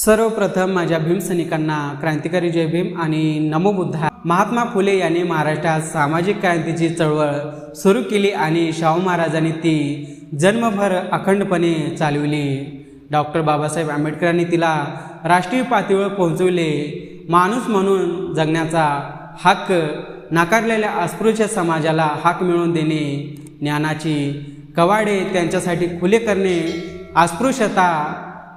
सर्वप्रथम माझ्या भीम सैनिकांना क्रांतिकारी जय भीम आणि नमो बुद्धा. महात्मा फुले यांनी महाराष्ट्रात सामाजिक क्रांतीची चळवळ सुरू केली आणि शाहू महाराजांनी ती जन्मभर अखंडपणे चालविली. डॉक्टर बाबासाहेब आंबेडकरांनी तिला राष्ट्रीय पातळीवर पोहोचविले. माणूस म्हणून जगण्याचा हक्क नाकारलेल्या अस्पृश्य समाजाला हक मिळवून देणे ज्ञानाची कवाडे त्यांच्यासाठी खुले करणे अस्पृश्यता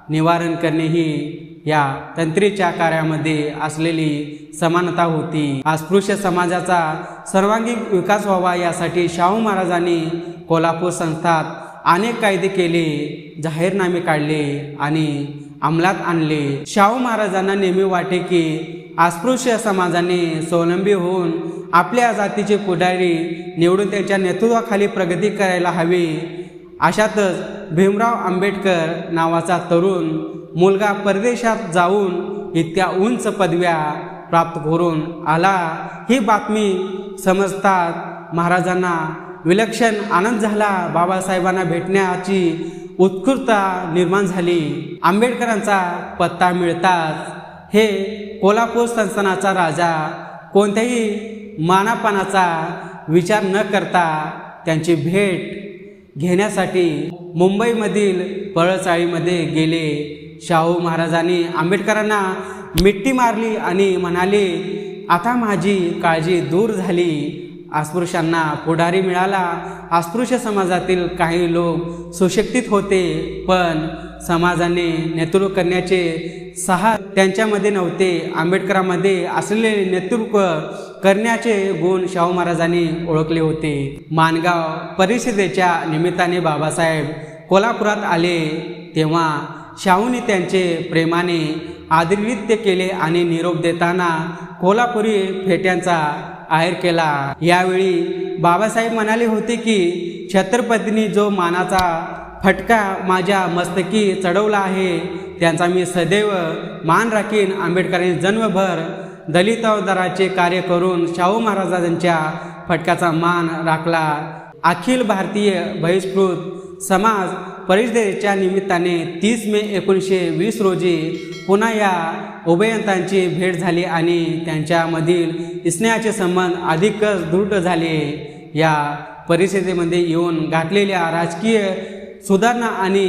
निवारण करणे ही या तंत्रीच्या कार्यामध्ये असलेली समानता होती. अस्पृश्य समाजाचा सर्वांगीण विकास व्हावा यासाठी शाहू महाराजांनी कोल्हापूर संस्थात अनेक कायदे केले जाहीरनामे काढले आणि अंमलात आणले. शाहू महाराजांना नेहमी वाटे की अस्पृश्य समाजाने स्वावलंबी होऊन आपल्या जातीचे पुढारी निवडून त्यांच्या नेतृत्वाखाली प्रगती करायला हवी अशातच भीमराव आंबेडकर नावाचा तरुण मुलगा परदेशात जाऊन इतक्या उंच पदव्या प्राप्त करून आला. ही बातमी समजतात महाराजांना विलक्षण आनंद झाला. बाबासाहेबांना भेटण्याची उत्कृष्टता निर्माण झाली. आंबेडकरांचा पत्ता मिळताच हे कोल्हापूर संस्थानाचा राजा कोणत्याही मानापानाचा विचार न करता त्यांची भेट घेण्यासाठी मुंबईमधील पळचाळीमध्ये गेले. शाहू महाराजांनी आंबेडकरांना मिट्टी मारली आणि म्हणाले आता माझी काळजी दूर झाली. अस्पृश्यांना पुढारी मिळाला. अस्पृश्य समाजातील काही लोक सुशिक्षित होते पण समाजाने नेतृत्व करण्याचे सहा त्यांच्यामध्ये नव्हते. आंबेडकरांमध्ये असलेले नेतृत्व करण्याचे गुण शाहू महाराजांनी ओळखले होते. मानगाव परिषदेच्या निमित्ताने बाबासाहेब कोल्हापुरात आले तेव्हा शाहूने त्यांचे प्रेमाने आदरनित्य केले आणि निरोप देताना कोल्हापुरी फेट्यांचा आहेर केला. यावेळी बाबासाहेब म्हणाले होते की छत्रपतींनी जो मानाचा फटका माझ्या मस्तकी चढवला आहे त्यांचा मी सदैव मान राखीन आंबेडकरांनी जन्मभर दलित दराचे कार्य करून शाहू महाराजांच्या फटक्याचा मान राखला. अखिल भारतीय बहिष्कृत समाज परिषदेच्या निमित्ताने तीस मे एकोणीसशे वीस रोजी पुन्हा या उभयंतांची भेट झाली आणि त्यांच्यामधील स्नेहाचे संबंध अधिकच दृढ झाले. या परिषदेमध्ये येऊन घातलेल्या राजकीय सुधारणा आणि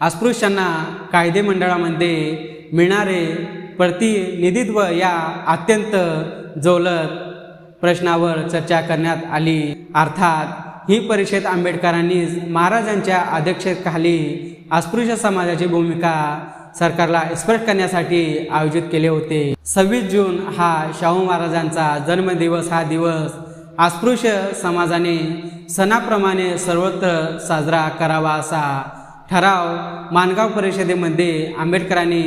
अस्पृश्यांना कायदेमंडळामध्ये मिळणारे प्रतिनिधित्व या अत्यंत जवलत प्रश्नावर चर्चा करण्यात आली. अर्थात ही परिषद आंबेडकरांनी महाराजांच्या अध्यक्षतेखाली अस्पृश्य समाजाची भूमिका सरकारला स्पष्ट करण्यासाठी आयोजित केले होते. सव्वीस जून हा शाहू महाराजांचा जन्मदिवस हा दिवस अस्पृश्य समाजाने सणाप्रमाणे सर्वत्र साजरा करावा असा ठराव मानगाव परिषदेमध्ये आंबेडकरांनी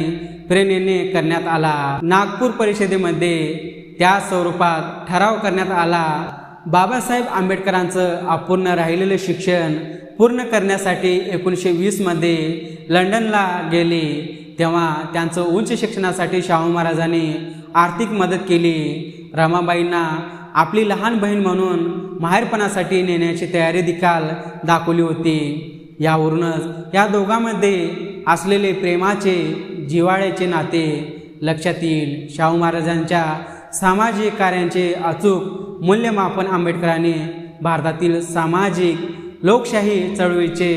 प्रेरणेने करण्यात आला. नागपूर परिषदेमध्ये त्या स्वरूपात ठराव करण्यात आला. बाबासाहेब आंबेडकरांचं अपूर्ण राहिलेलं शिक्षण पूर्ण करण्यासाठी एकोणीसशे वीसमध्ये लंडनला गेले. तेव्हा त्यांचं उच्च शिक्षणासाठी शाहू महाराजांनी आर्थिक मदत केली. रमाबाईंना आपली लहान बहीण म्हणून माहेरपणासाठी नेण्याची तयारी देखील दाखवली होती. यावरूनच या दोघांमध्ये असलेले प्रेमाचे जिव्हाळ्याचे नाते लक्षात येईल शाहू महाराजांच्या सामाजिक कार्यांचे अचूक मूल्यमापन आंबेडकरांनी भारतातील सामाजिक लोकशाही चळवळीचे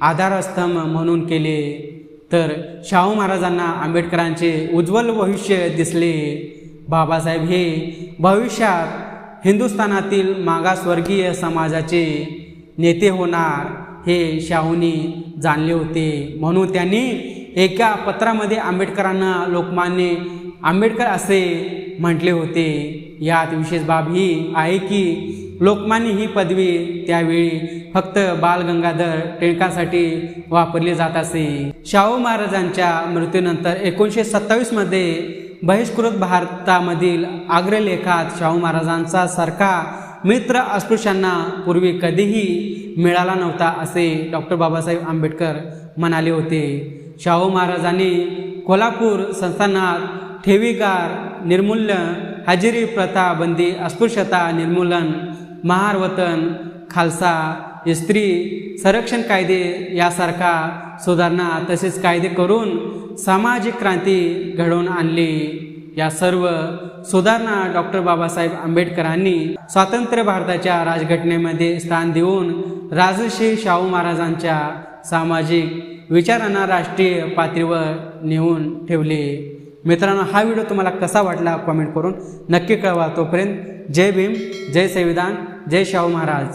आधारस्तंभ म्हणून केले. तर शाहू महाराजांना आंबेडकरांचे उज्ज्वल भविष्य दिसले. बाबासाहेब हे भविष्यात हिंदुस्थानातील मागासवर्गीय समाजाचे नेते होणार हे शाहूंनी जाणले होते. म्हणून त्यांनी एका पत्रामध्ये आंबेडकरांना लोकमान्य आंबेडकर असे म्हटले होते. यात विशेष बाब ही आहे की लोकमान्य ही पदवी त्यावेळी फक्त बाल गंगाधर टिळकांसाठी वापरली जात असे. शाहू महाराजांच्या मृत्यूनंतर एकोणीसशे सत्तावीसमध्ये बहिष्कृत भारतामधील अग्रलेखात शाहू महाराजांचा सारखा मित्र अस्पृश्यांना पूर्वी कधीही मिळाला नव्हता असे डॉक्टर बाबासाहेब आंबेडकर म्हणाले होते. शाहू महाराजांनी कोल्हापूर संस्थानात ठेवीगार निर्मूल्य हजेरी प्रथा बंदी अस्पृश्यता निर्मूलन महारवतन खालसा स्त्री संरक्षण कायदे यासारखा सुधारणा तसेच कायदे करून सामाजिक क्रांती घडवून आणली. या सर्व सुधारणा डॉक्टर बाबासाहेब आंबेडकरांनी स्वातंत्र्य भारताच्या राजघटनेमध्ये स्थान देऊन राजश्री शाहू महाराजांच्या सामाजिक विचारांना राष्ट्रीय पातळीवर नेऊन ठेवले. मित्रांनो हा व्हिडिओ तुम्हाला कसा वाटला कॉमेंट करून नक्की कळवा. तोपर्यंत जय भीम जय संविधान जय शाहू महाराज.